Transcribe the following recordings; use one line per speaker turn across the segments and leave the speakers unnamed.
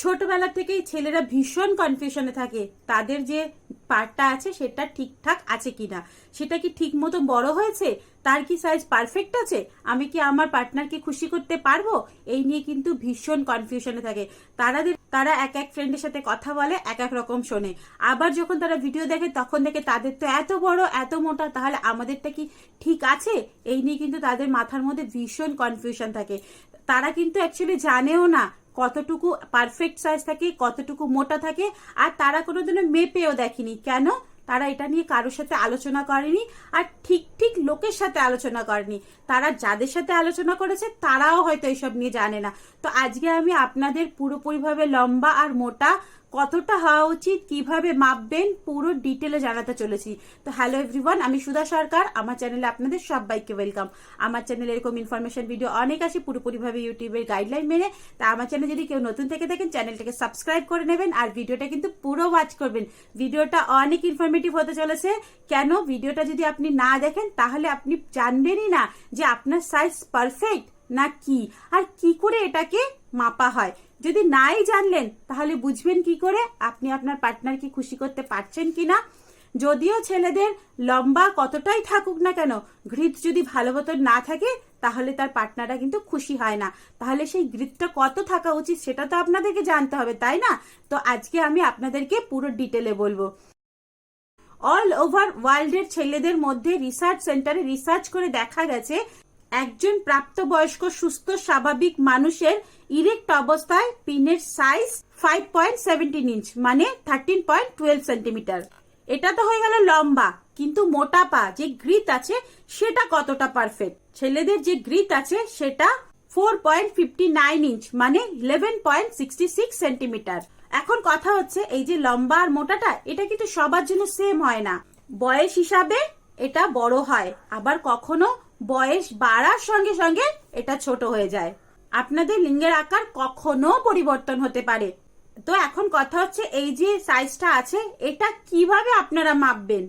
ছোটবেলা থেকেই ছেলেরা ভীষণ কনফিউশনে থাকে, তাদের যে পার্টটা আছে সেটা ঠিকঠাক আছে কি না সেটা কি ঠিক মতো বড় হয়েছে, তার কি সাইজ পারফেক্ট আছে, আমি কি আমার পার্টনারকে খুশি করতে পারব? এই নিয়ে কিন্তু ভীষণ কনফিউশনে থাকে। তারা তারা এক এক ফ্রেন্ডের সাথে কথা বলে, এক এক রকম শোনে। আবার যখন তারা ভিডিও দেখে, তখন দেখে তাদের তো এত বড়, এত মোটা, তাহলে আমাদেরটা কি ঠিক আছে? এই নিয়ে কিন্তু তাদের মাথার মধ্যে ভীষণ কনফিউশন থাকে। তারা কিন্তু অ্যাকচুয়ালি জানেও না কতটুকু পারফেক্ট সাইজ থাকে, কতটুকু মোটা থাকে, আর তারা কোনোদিনও মেপেও দেখেনি। কেন? তারা এটা নিয়ে কারোর সাথে আলোচনা করেনি, আর ঠিক ঠিক লোকের সাথে আলোচনা করেনি। তারা যাদের সাথে আলোচনা করেছে, তারাও হয়তো এইসব নিয়ে জানে না। তো আজকে আমি আপনাদের পুরোপুরিভাবে লম্বা আর মোটা কতটা হওয়া উচিত, কীভাবে মাপবেন, পুরো ডিটেলে জানাতে চলেছি। তো হ্যালো এভরিওয়ান আমি সুধা সরকার, আমার চ্যানেলে আপনাদের সবাইকে ওয়েলকাম আমার চ্যানেলে এরকম ইনফরমেশন ভিডিও অনেক আছে পুরোপুরিভাবে ইউটিউবের গাইডলাইন মেনে। তা আমার চ্যানেলে যদি কেউ নতুন থেকে দেখেন চ্যানেলটাকে সাবস্ক্রাইব করে নেবেন আর ভিডিওটা কিন্তু পুরো ওয়াচ করবেন। ভিডিওটা অনেক ইনফরমেটিভ হতে চলেছে। কেন? ভিডিওটা যদি আপনি না দেখেন, তাহলে আপনি জানবেনই না যে আপনার সাইজ পারফেক্ট না কি? আর কি করে এটাকে মাপা হয়। যদি নাই জানলেন, তাহলে বুঝবেন কি করে? আপনি আপনার পার্টনারকে খুশি করতে পারছেন কি না? যদিও ছেলেদের লম্বা কতটাই থাকুক না কেন, ঘৃত যদি ভালো মতন না থাকে, তাহলে তার পার্টনাররা কিন্তু খুশি হয় না। তাহলে সেই ঘৃতটা কত থাকা উচিত সেটা তো আপনাদেরকে জানতে হবে, তাই না? তো আজকে আমি আপনাদেরকে পুরো ডিটেলে বলব। অল ওভার ওয়ার্ল্ডের ছেলেদের মধ্যে রিসার্চ সেন্টারে রিসার্চ করে দেখা গেছে একজন প্রাপ্তবয়স্ক, সুস্থ, স্বাভাবিক মানুষের ইরেক্ট অবস্থায় পিনের size five point seventeen inch মানে থার্টিন পয়েন্ট টুয়েলভ সেন্টিমিটার এটা তো হয়ে গেল লম্বা, কিন্তু মোটা পা, যে গ্রিত আছে, সেটা কতটা পারফেক্ট ছেলেদের যে গ্রিত আছে, সেটা four point fifty nine inch মানে eleven point sixty six centimetre এখন কথা হচ্ছে, এই যে লম্বা আর মোটাটা, এটা কিন্তু সবার জন্য সেম হয় না। বয়স হিসাবে এটা বড় হয়, আবার কখনো বয়স বাড়ার সঙ্গে সঙ্গে এটা ছোট হয়ে যায়। আপনাদের লিঙ্গের আকার কখনো পরিবর্তন হতে পারে। তো এখন কথা হচ্ছে এই যে সাইজটা আছে, এটা কীভাবে আপনারা মাপবেন?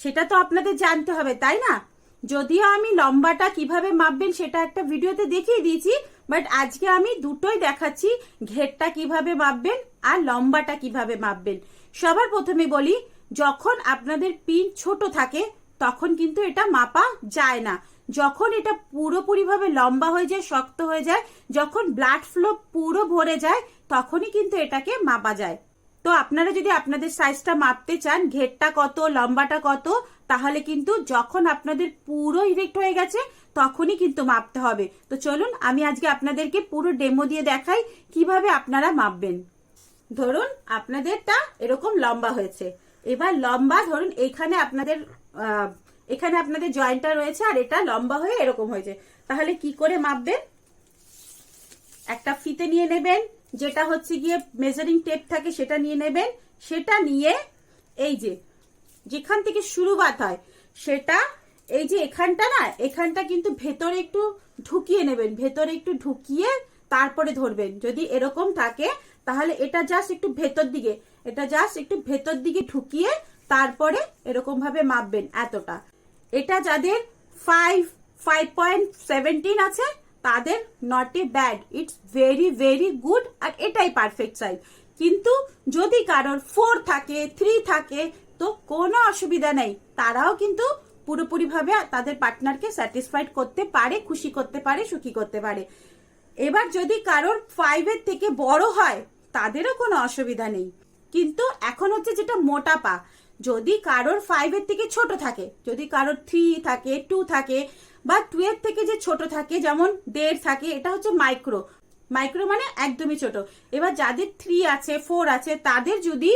সেটা তো আপনাদের জানতে হবে, তাই না? যদিও আমি লম্বাটা কীভাবে মাপবেন সেটা একটা ভিডিওতে দেখিয়ে দিয়েছি বাট আজকে আমি দুটোই দেখাচ্ছি, ঘেরটা কীভাবে মাপবেন আর লম্বাটা কীভাবে মাপবেন। সবার প্রথমে বলি, যখন আপনাদের পিন ছোট থাকে তখন কিন্তু এটা মাপা যায় না। যখন এটা পুরোপুরিভাবে লম্বা হয়ে যায়, শক্ত হয়ে যায়, যখন ব্লাড ফ্লো পুরো ভরে যায়, তখনই কিন্তু এটাকে মাপা যায়। তো আপনারা যদি আপনাদের সাইজটা মাপতে চান, ঘেরটা কত, লম্বাটা কত, তাহলে কিন্তু যখন আপনাদের পুরো ইরেক্ট হয়ে গেছে, তখনই কিন্তু মাপতে হবে। তো চলুন, আমি আজকে আপনাদেরকে পুরো ডেমো দিয়ে দেখাই কীভাবে আপনারা মাপবেন। ধরুন, আপনাদেরটা এরকম লম্বা হয়েছে। এবার লম্বা, ধরুন, এখানে আপনাদের এখানে আপনাদের জয়েন্টটা রয়েছে আর এটা লম্বা হয়ে এরকম হয়েছে। তাহলে কি করে মাপবেন? একটা ফিতে নিয়ে নেবেন, যেটা হচ্ছে গিয়ে মেজারিং টেপ থাকে সেটা নিয়ে নেবেন। সেটা নিয়ে এই যে, যেখান থেকে শুরুবাত হয়, সেটা এই যে এখানটা না, এখানটা কিন্তু ভেতরে একটু ঢুকিয়ে নেবেন। ভেতরে একটু ঢুকিয়ে তারপরে ধরবেন। যদি এরকম থাকে, তাহলে এটা জাস্ট একটু ভেতর দিকে, এটা জাস্ট একটু ভেতর দিকে ঢুকিয়ে তারপরে এরকম ভাবে মাপবেন এতটা। এটা যাদের ফাইভ ফাইভ পয়েন্ট সেভেন্টিন আছে, তাদের not a bad it's very very good আর এটাই পারফেক্ট সাইজ কিন্তু যদি কারোর ফোর থাকে থ্রি থাকে, তো কোনো অসুবিধা নেই। তারাও কিন্তু পুরোপুরিভাবে তাদের পার্টনারকে স্যাটিসফাইড করতে পারে, খুশি করতে পারে, সুখী করতে পারে। এবার যদি কারোর ফাইভের থেকে বড় হয়, তাদেরও কোনো অসুবিধা নেই। কিন্তু এখন হচ্ছে যেটা মোটা পা। যদি কারোর ফাইভের থেকে ছোট থাকে, যদি কারোর থ্রি থাকে টু থাকে, বা টু এর থেকে যে ছোট থাকে, যেমন দেড় থাকে, এটা হচ্ছে মাইক্রো মাইক্রো মানে একদমই ছোট। এবার যাদের থ্রি আছে ফোর আছে, তাদের যদি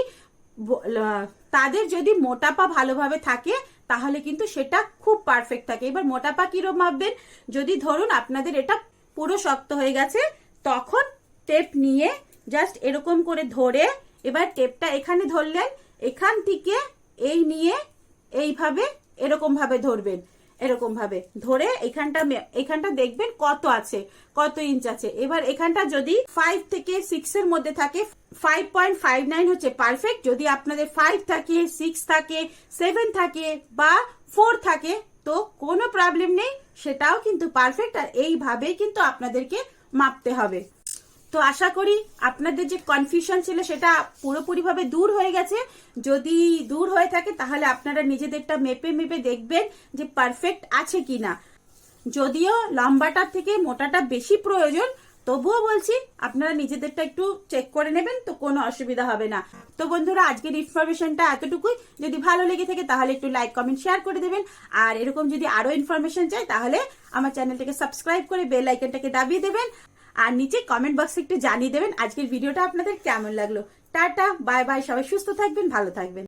তাদের যদি মোটাপা ভালোভাবে থাকে, তাহলে কিন্তু সেটা খুব পারফেক্ট থাকে। এবার মোটাপা কিরম মাপবেন? যদি ধরুন আপনাদের এটা পুরো শক্ত হয়ে গেছে, তখন টেপ নিয়ে জাস্ট এরকম করে ধরে, এবার টেপটা এখানে ধরলেন এখান থেকে এই নিয়ে এইভাবে এরকম ভাবে ধরবেন, এরকম ভাবে। ধরে এখানটা এখানটা দেখবেন কত আছে, কত ইঞ্চ আছে। এবার এখানটা যদি ফাইভ থেকে সিক্স এর মধ্যে থাকে ফাইভ পয়েন্ট ফাইভ নাইন হচ্ছে পারফেক্ট যদি আপনাদের ফাইভ থাকে সিক্স থাকে সেভেন থাকে বা ফোর থাকে, তো কোনো প্রবলেম নেই, সেটাও কিন্তু পারফেক্ট আর এইভাবেই কিন্তু আপনাদেরকে মাপতে হবে। তো আশা করি আপনাদের যে কনফিউশন ছিল সেটা পুরোপুরিভাবে দূর হয়ে গেছে। যদি দূর হয়ে থাকে, তাহলে আপনারা নিজেদেরটা মেপে মেপে দেখবেন যে পারফেক্ট আছে কি না যদিও লম্বাটার থেকে মোটাটা বেশি প্রয়োজন, তবুও বলছি আপনারা নিজেদেরটা একটু চেক করে নেবেন, তো কোনো অসুবিধা হবে না। তো বন্ধুরা, আজকের ইনফরমেশনটা এতটুকুই। যদি ভালো লেগে থাকে, তাহলে একটু লাইক কমেন্ট শেয়ার করে দেবেন। আর এরকম যদি আরও ইনফরমেশন চাই, তাহলে আমার চ্যানেলটাকে সাবস্ক্রাইব করে বেল আইকনটাকে দাবিয়ে দেবেন। আর নিচে কমেন্ট বক্সে একটু জানিয়ে দেবেন আজকের ভিডিওটা আপনাদের কেমন লাগল। টাটা বাই বাই সবাই সুস্থ থাকবেন, ভালো থাকবেন।